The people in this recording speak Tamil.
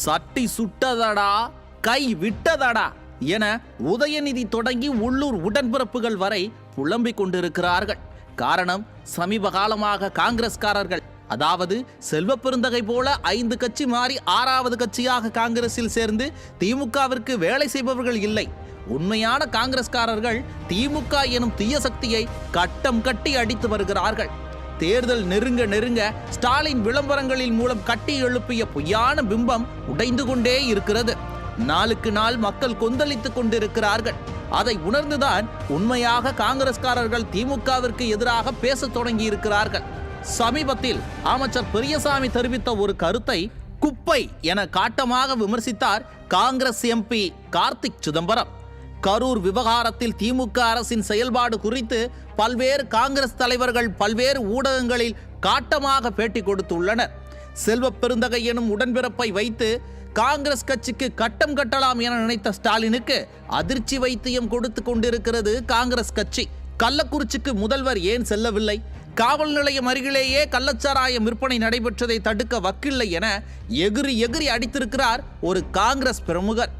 சட்டி சுட்டதடா கை விட்டதடா என உதயநிதி தொடங்கி உள்ளூர் உடன்பிறப்புகள் வரை புலம்பிக் கொண்டிருக்கிறார்கள். காரணம் சமீப காலமாக காங்கிரஸ்காரர்கள். அதாவது செல்வ பெருந்தகை போல ஐந்து கட்சி மாறி ஆறாவது கட்சியாக காங்கிரஸில் சேர்ந்து திமுகவிற்கு வேலை செய்பவர்கள் இல்லை. உண்மையான காங்கிரஸ்காரர்கள் திமுக எனும் தீய சக்தியை கட்டம் கட்டி அடித்து வருகிறார்கள். தேர்தல் நெருங்க நெருங்க ஸ்டாலின் விளம்பரங்களின் மூலம் கட்டி எழுப்பிய பொய்யான பிம்பம் உடைந்து கொண்டே இருக்கிறது. நாளுக்கு நாள் மக்கள் கொந்தளித்துக் கொண்டிருக்கிறார்கள். அதை உணர்ந்துதான் உண்மையாக காங்கிரஸ்காரர்கள் திமுகவிற்கு எதிராக பேசத் தொடங்கி இருக்கிறார்கள் சமீபத்தில் அமைச்சர் பெரியசாமி தெரிவித்த ஒரு கருத்தை குப்பை என காட்டமாக விமர்சித்தார் காங்கிரஸ் எம்பி கார்த்திக் சிதம்பரம். கரூர் விவகாரத்தில் திமுக அரசின் செயல்பாடு குறித்து பல்வேறு காங்கிரஸ் தலைவர்கள் பல்வேறு ஊடகங்களில் காட்டமாக பேட்டி கொடுத்துள்ளனர். செல்வ பெருந்தகை எனும் உடன்பிறப்பை வைத்து காங்கிரஸ் கட்சிக்கு கட்டம் கட்டலாம் என நினைத்த ஸ்டாலினுக்கு அதிர்ச்சி வைத்தியம் கொடுத்து கொண்டிருக்கிறது காங்கிரஸ் கட்சி. கள்ளக்குறிச்சிக்கு முதல்வர் ஏன் செல்லவில்லை? காவல் நிலையம் அருகிலேயே கள்ளச்சாராயம் விற்பனை நடைபெற்றதை தடுக்க வக்கில்லை என எகிரி எகிரி அடித்திருக்கிறார் ஒரு காங்கிரஸ் பிரமுகர்.